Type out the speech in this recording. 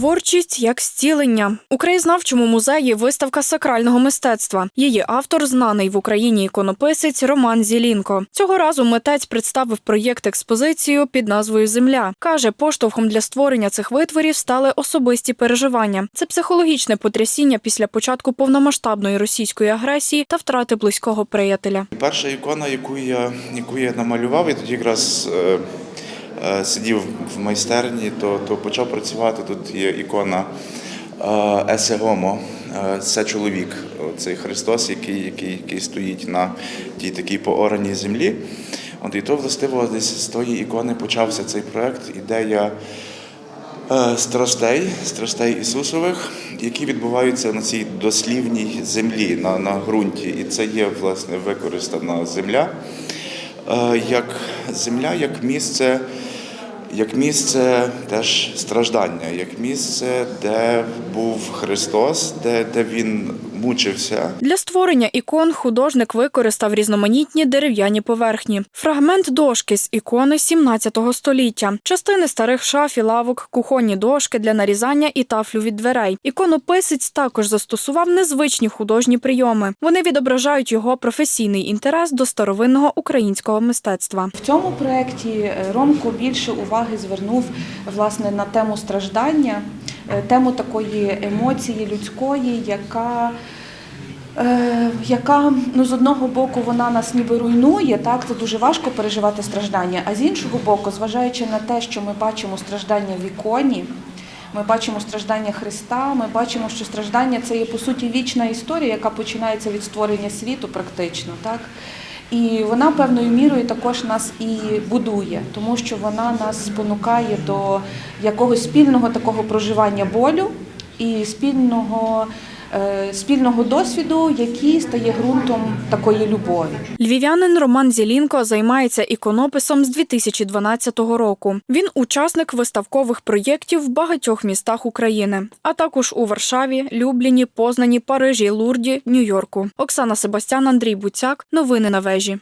Творчість як зцілення у краєзнавчому музеї виставка сакрального мистецтва. Її автор знаний в Україні іконописець Роман Зілінко. Цього разу митець представив проєкт експозицію під назвою Земля. каже, поштовхом для створення цих витворів стали особисті переживання. Це психологічне потрясіння після початку повномасштабної російської агресії та втрати близького приятеля. Перша ікона, яку я, яку я намалював, я тоді якраз е, сидів в майстерні, то, то почав працювати. Тут є ікона е, Есе Гомо, е, це чоловік, цей Христос, який, який, який стоїть на тій такій поораній землі. От і то властиво десь з тої ікони почався цей проект. Ідея е, страстей, страстей Ісусових, які відбуваються на цій дослівній землі, на, на ґрунті. І це є власне використана земля е, як земля, як місце, як місце теж страждання, як місце, де був Христос, де, де Він мучився, Для створення ікон художник використав різноманітні дерев'яні поверхні, фрагмент дошки з ікони 17 століття, частини старих шаф і лавок, кухонні дошки для нарізання і тафлю від дверей. Іконописець також застосував незвичні художні прийоми. Вони відображають його професійний інтерес до старовинного українського мистецтва. В цьому проєкті е, Ромко більше уваги звернув власне на тему страждання, тему такої емоції людської, яка е, яка ну з одного боку вона нас ніби руйнує, так це дуже важко переживати страждання. А з іншого боку, зважаючи на те, що ми бачимо страждання в іконі, ми бачимо страждання Христа, ми бачимо, що страждання це є по суті вічна історія, яка починається від створення світу, практично, так. І вона певною мірою також нас і будує, тому що вона нас спонукає до якогось спільного такого проживання болю і спільного, спільного досвіду, який стає ґрунтом такої любові. Львів'янин Роман Зілінко займається іконописом з 2012 року. Він учасник виставкових проєктів в багатьох містах України, а також у Варшаві, Любліні, Познані, Парижі, Лурді, Нью-Йорку. Оксана Себастян, Андрій Буцяк. Новини на вежі.